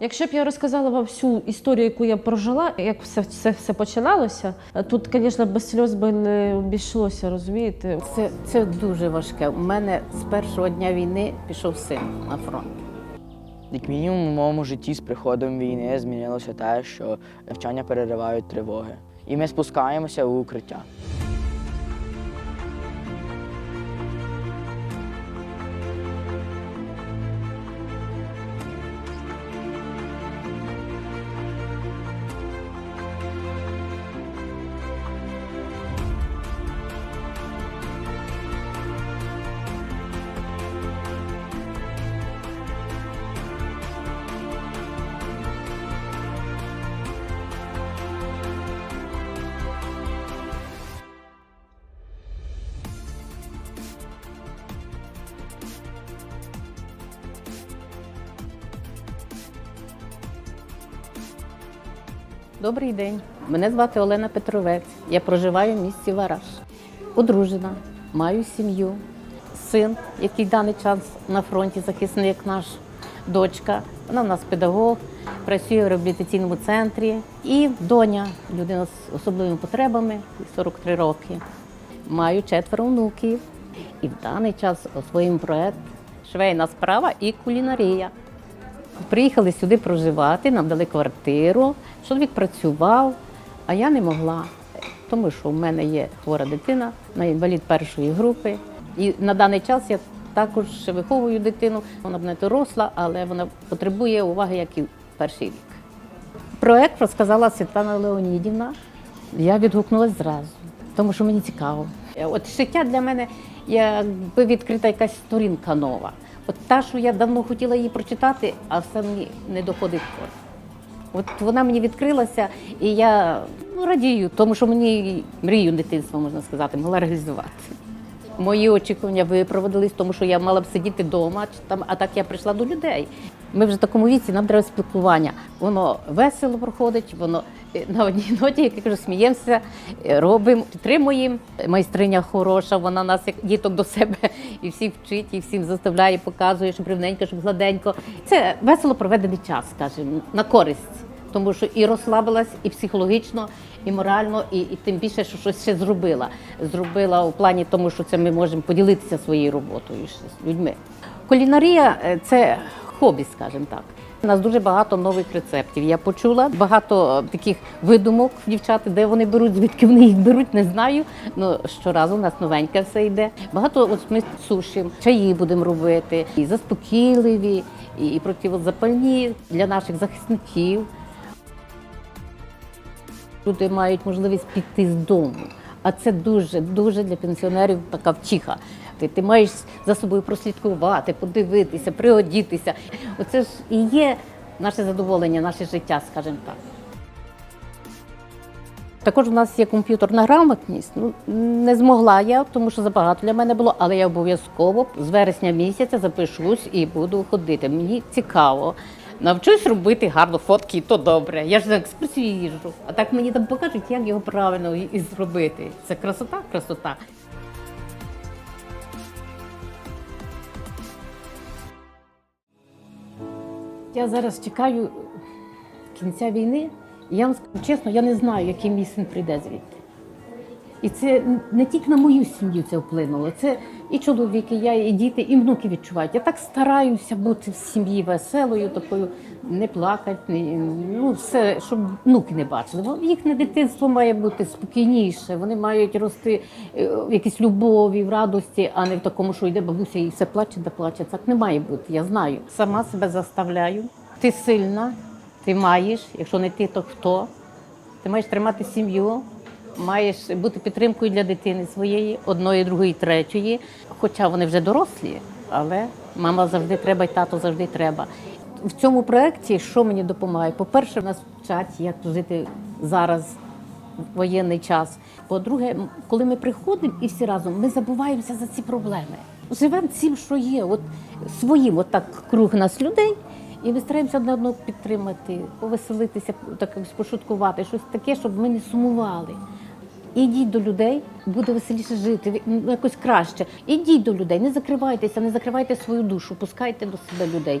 Якщо б я розказала вам всю історію, яку я прожила, як все, все, все починалося, тут, звісно, без сльоз би не обійшлося, розумієте? Це, це дуже важке. У мене з першого дня війни пішов син на фронт. Як мінімум, у моєму житті з приходом війни змінилося те, що навчання переривають тривоги. І ми спускаємося у укриття. Добрий день. Мене звати Олена Петровець. Я проживаю в місті Вараш. Одружена, маю сім'ю, син, який в даний час на фронті, захисник наш, дочка. Вона в нас педагог, працює в реабілітаційному центрі. І доня, людина з особливими потребами, 43 роки. Маю четверо внуків. І в даний час освоїмо проект Швейна справа і кулінарія. Приїхали сюди проживати, нам дали квартиру. Чоловік працював, а я не могла, тому що в мене є хвора дитина, на інвалід першої групи. І на даний час я також виховую дитину. Вона б не доросла, але вона потребує уваги, як і перший рік. Проект розказала Світлана Леонідівна. Я відгукнулася зразу, тому що мені цікаво. От життя для мене якби відкрита якась сторінка нова. От та, що я давно хотіла її прочитати, а все мені не доходить. От вона мені відкрилася, і я ну, радію, тому що мені мрію дитинства, можна сказати, могла реалізувати. Мої очікування виправдались, тому що я мала б сидіти вдома, а так я прийшла до людей. Ми вже в такому віці, нам треба спілкування. Воно весело проходить, воно е, на одній ноті, як я кажу, сміємося, е, робимо, підтримуємо. Майстриня хороша, вона нас як діток до себе і всіх вчить, і всім заставляє, показує, щоб рівненько, щоб гладенько. Це весело проведений час, скажімо, на користь. Тому що і розслабилась, і психологічно, і морально, і, і тим більше, що щось ще зробила. Зробила у плані тому, що це ми можемо поділитися своєю роботою з людьми. Кулінарія е, це хобі, скажімо так. У нас дуже багато нових рецептів. Я почула багато е, таких видумок дівчат, де вони беруть, звідки вони їх беруть, не знаю. Ну щоразу у нас новеньке все йде. Багато от ми сушимо, чаї будемо робити, і заспокійливі, і, противозапальні для наших захисників. Люди мають можливість піти з дому. А це дуже дуже для пенсіонерів така втіха. Ти, ти маєш за собою прослідкувати, подивитися, приодітися. Оце ж і є наше задоволення, наше життя, скажімо так. Також у нас є комп'ютерна грамотність. Ну, не змогла я, тому що забагато для мене було, але я обов'язково з вересня місяця запишусь і буду ходити. Мені цікаво. Навчусь робити гарно фотки, і то добре. Я ж на екскурсію їжджу. А так мені там покажуть, як його правильно і зробити. Це красота, красота. Я зараз чекаю кінця війни, і я вам скажу чесно, я не знаю, який мій син прийде звідти. І це не тільки на мою сім'ю це вплинуло, це і чоловіки, і я, і діти, і внуки відчувають. Я так стараюся бути в сім'ї веселою, такою не плакати, не, ну все, щоб внуки не бачили. Бо їхнє дитинство має бути спокійніше, вони мають рости е, в якійсь любові, в радості, а не в такому, що йде бабуся і все плаче да плаче. Так не має бути, я знаю. Сама себе заставляю. Ти сильна, ти маєш, якщо не ти, то хто? Ти маєш тримати сім'ю, маєш бути підтримкою для дитини своєї, одної, другої, третьої. Хоча вони вже дорослі, але мама завжди треба, і тато завжди треба. В цьому проєкті що мені допомагає? По-перше, нас вчать, як жити зараз воєнний час. По-друге, коли ми приходимо і всі разом, ми забуваємося за ці проблеми. Живемо цим, що є, от своїм, от так круг нас людей. І ми стараємося одне одного підтримати, повеселитися, так пошуткувати, щось таке, щоб ми не сумували. Ідіть до людей, буде веселіше жити, якось краще. Ідіть до людей, не закривайтеся, не закривайте свою душу, пускайте до себе людей.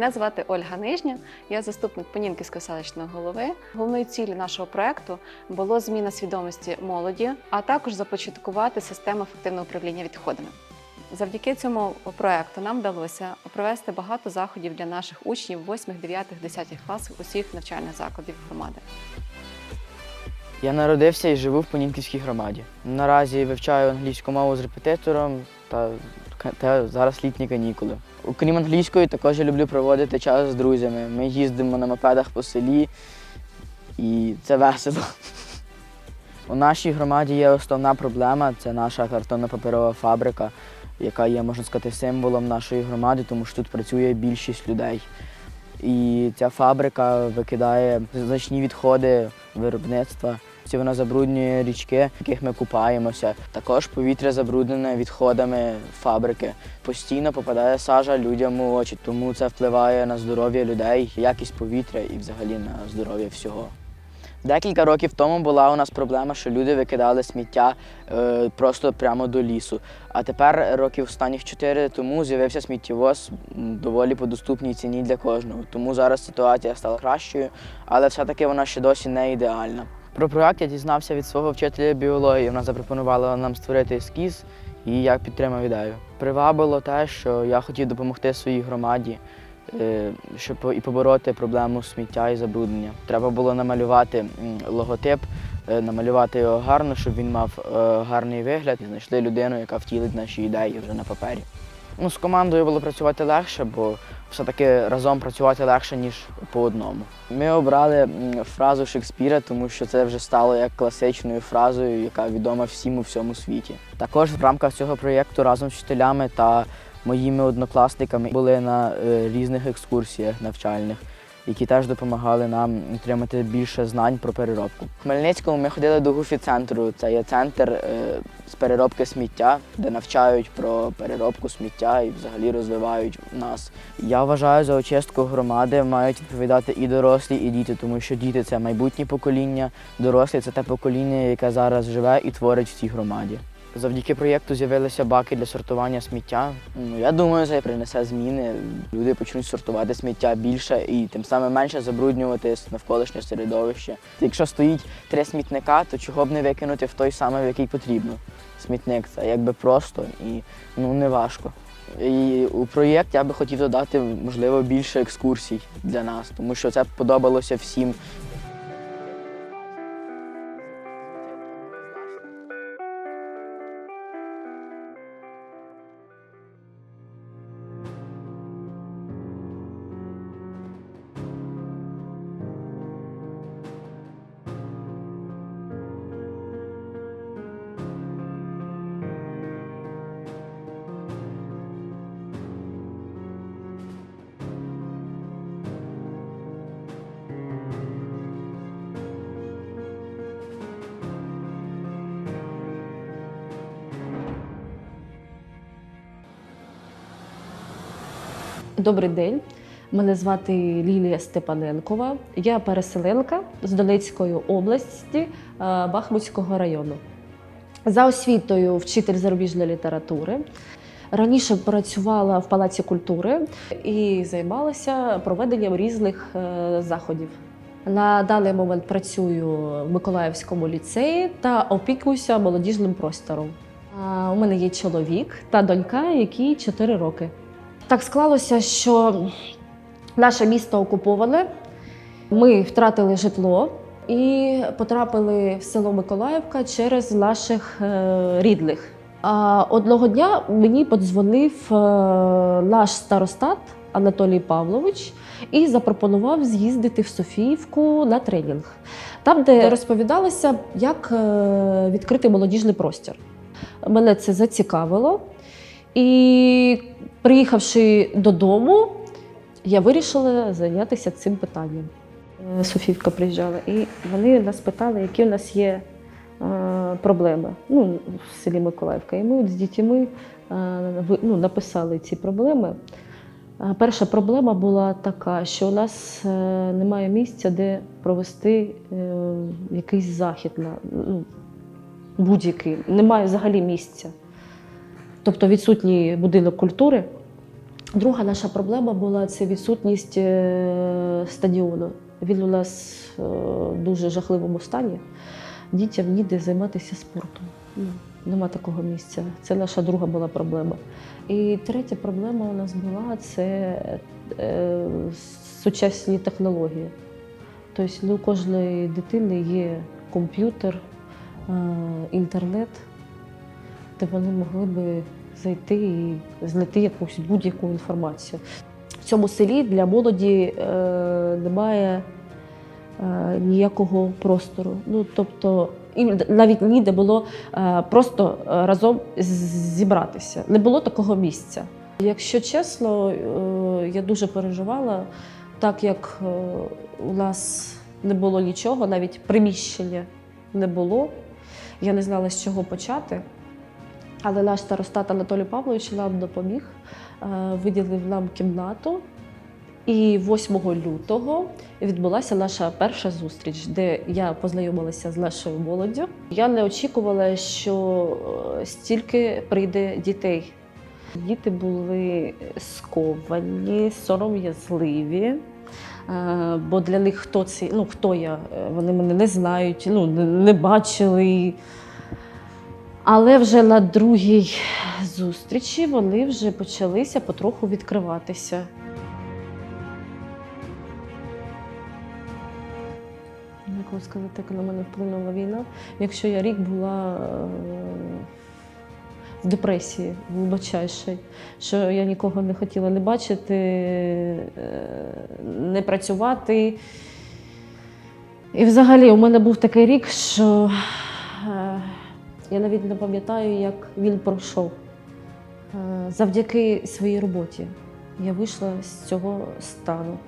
Мене звати Ольга Нижня, я заступник Понінківського селищного голови. Головною ціллю нашого проекту було зміна свідомості молоді, а також започаткувати систему ефективного управління відходами. Завдяки цьому проекту нам вдалося провести багато заходів для наших учнів 8, 9, 10 класів усіх навчальних закладів громади. Я народився і живу в Понінківській громаді. Наразі вивчаю англійську мову з репетитором та, та зараз літні канікули. Окрім англійської, також я люблю проводити час з друзями. Ми їздимо на мопедах по селі, і це весело. У нашій громаді є основна проблема це наша картонно-паперова фабрика, яка є, можна сказати, символом нашої громади, тому що тут працює більшість людей. І ця фабрика викидає значні відходи виробництва. Вона забруднює річки, в яких ми купаємося. Також повітря забруднене відходами фабрики. Постійно попадає сажа людям у очі, тому це впливає на здоров'я людей, якість повітря і взагалі на здоров'я всього. Декілька років тому була у нас проблема, що люди викидали сміття е, просто прямо до лісу. А тепер років останніх чотири тому з'явився сміттєвоз доволі по доступній ціні для кожного. Тому зараз ситуація стала кращою, але все-таки вона ще досі не ідеальна. Про проект я дізнався від свого вчителя біології. Вона запропонувала нам створити ескіз, і я підтримав ідею. Привабило те, що я хотів допомогти своїй громаді, е, щоб і побороти проблему сміття і забруднення. Треба було намалювати логотип, е, намалювати його гарно, щоб він мав е, гарний вигляд. І знайшли людину, яка втілить наші ідеї вже на папері. Ну, з командою було працювати легше, бо все-таки разом працювати легше, ніж по одному. Ми обрали фразу Шекспіра, тому що це вже стало як класичною фразою, яка відома всім у всьому світі. Також в рамках цього проєкту разом з вчителями та моїми однокласниками були на е, різних екскурсіях навчальних, які теж допомагали нам отримати більше знань про переробку. В Хмельницькому ми ходили до Гуфі-центру. Це є центр е, з переробки сміття, де навчають про переробку сміття і взагалі розвивають нас. Я вважаю, за очистку громади мають відповідати і дорослі, і діти, тому що діти це майбутнє покоління, дорослі це те покоління, яке зараз живе і творить в цій громаді. Завдяки проєкту з'явилися баки для сортування сміття. Ну, я думаю, це принесе зміни. Люди почнуть сортувати сміття більше і тим самим менше забруднювати навколишнє середовище. Якщо стоїть три смітника, то чого б не викинути в той самий, в який потрібно. Смітник це якби просто і ну не важко. І у проєкт я би хотів додати, можливо, більше екскурсій для нас, тому що це подобалося всім. Добрий день. Мене звати Лілія Степаненкова. Я переселенка з Донецької області е, Бахмутського району. За освітою вчитель зарубіжної літератури. Раніше працювала в Палаці культури і займалася проведенням різних е, заходів. На даний момент працюю в Миколаївському ліцеї та опікуюся молодіжним простором. У мене є чоловік та донька, якій 4 роки. Так склалося, що наше місто окуповане. Ми втратили житло і потрапили в село Миколаївка через наших е, рідних. А одного дня мені подзвонив е, наш старостат Анатолій Павлович і запропонував з'їздити в Софіївку на тренінг, там, де розповідалося, як е, відкрити молодіжний простір. Мене це зацікавило. І приїхавши додому, я вирішила зайнятися цим питанням. Е, Софівка приїжджала, і вони нас питали, які у нас є е, проблеми ну, в селі Миколаївка. І ми з дітьми е, ну, написали ці проблеми. Перша проблема була така, що у нас немає місця, де провести якийсь захід на ну, будь-який. Немає взагалі місця. Тобто відсутній будинок культури. Друга наша проблема була це відсутність е, стадіону. Він у нас е, в дуже жахливому стані. Дітям ніде займатися спортом. Ну, Нема такого місця. Це наша друга була проблема. І третя проблема у нас була це е, сучасні технології. Тобто ну, у кожної дитини є комп'ютер, інтернет, де вони могли би зайти і знайти якусь будь-яку інформацію. В цьому селі для молоді е, немає е, ніякого простору. Ну, тобто, і навіть ніде було е, просто е, разом зібратися. Не було такого місця. Якщо чесно, е, я дуже переживала, так як е, у нас не було нічого, навіть приміщення не було. Я не знала, з чого почати. Але наш старостат Анатолій Павлович нам допоміг, е, виділив нам кімнату. І 8 лютого відбулася наша перша зустріч, де я познайомилася з нашою молоддю. Я не очікувала, що е, стільки прийде дітей. Діти були сковані, сором'язливі. е, Бо для них хто це, ну хто я, вони мене не знають, ну не бачили. Але вже на другій зустрічі вони вже почалися потроху відкриватися. Як вам сказати, як на мене вплинула війна? Якщо я рік була е, в депресії глибочайшій, що я нікого не хотіла не бачити, е, не працювати. І взагалі у мене був такий рік, що я навіть не пам'ятаю, як він пройшов. Е, Завдяки своїй роботі я вийшла з цього стану.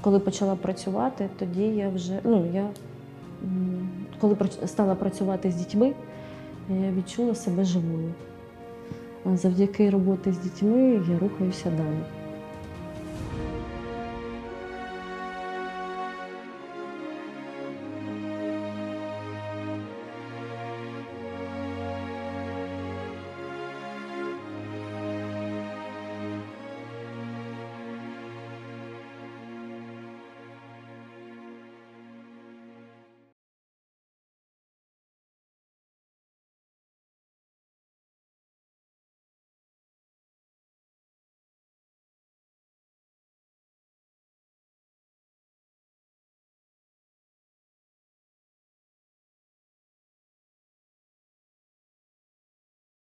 Коли почала працювати, тоді я вже, ну, я, коли стала працювати з дітьми, я відчула себе живою. Завдяки роботі з дітьми я рухаюся далі.